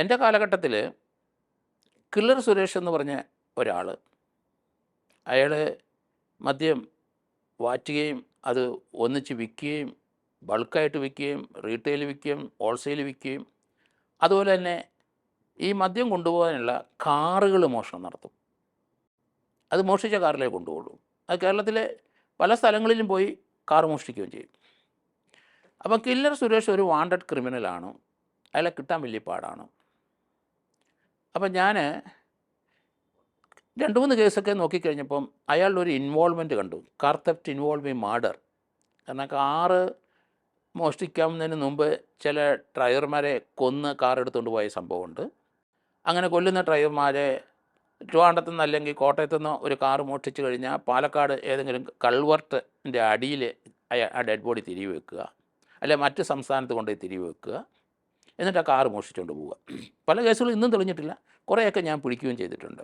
എന്റെ കാലഘട്ടത്തിൽ കില്ലർ സുരേഷ് എന്ന് പറഞ്ഞ ഒരാൾ അയാൾ മദ്യം വാറ്റുകയും അത് ഒന്നിച്ച് വിൽക്കുകയും ബൾക്കായിട്ട് വിൽക്കുകയും റീറ്റെയിൽ വിൽക്കുകയും ഹോൾസെയിൽ വിൽക്കുകയും അതുപോലെ തന്നെ ഈ മദ്യം കൊണ്ടുപോകാനുള്ള കാറുകൾ മോഷണം നടത്തും. അത് മോഷ്ടിച്ച കാറിലേ കൊണ്ടുപോകും അത് കേരളത്തിലെ പല സ്ഥലങ്ങളിലും പോയി കാർ മോഷ്ടിക്കുകയും ചെയ്യും. അപ്പം കില്ലർ സുരേഷ് ഒരു വാണ്ടഡ് ക്രിമിനലാണ്. അയാളെ കിട്ടാൻ വലിയ പാടാണ്. അപ്പം ഞാൻ രണ്ട് മൂന്ന് കേസൊക്കെ നോക്കിക്കഴിഞ്ഞപ്പം അയാളുടെ ഒരു ഇൻവോൾവ്മെന്റ് കണ്ടു കാർ തെഫ്റ്റ് ഇൻ മാർഡർ കാരണം കാറ് മോഷ്ടിക്കാവുന്നതിന് മുമ്പ് ചില ഡ്രൈവർമാരെ കൊന്ന് കാർ എടുത്തുകൊണ്ട് പോയ സംഭവമുണ്ട്. അങ്ങനെ കൊല്ലുന്ന ഡ്രൈവർമാരെ ട്രിവാണ്ടത്തു നിന്ന് അല്ലെങ്കിൽ കോട്ടയത്തു നിന്ന് ഒരു കാർ മോഷ്ടിച്ച് കഴിഞ്ഞാൽ പാലക്കാട് ഏതെങ്കിലും കൾവർട്ടിന്റെ അടിയിൽ ആ ഡെഡ് ബോഡി തിരികെ വെക്കുക. അല്ലെ മറ്റ് സംസ്ഥാനത്ത് കൊണ്ടുപോയി തിരികെ വെക്കുക. എന്നിട്ട് ആ കാറ് പോവുക. പല കേസുകളും ഇന്നും തെളിഞ്ഞിട്ടില്ല. കുറേയൊക്കെ ഞാൻ പിടിക്കുകയും ചെയ്തിട്ടുണ്ട്.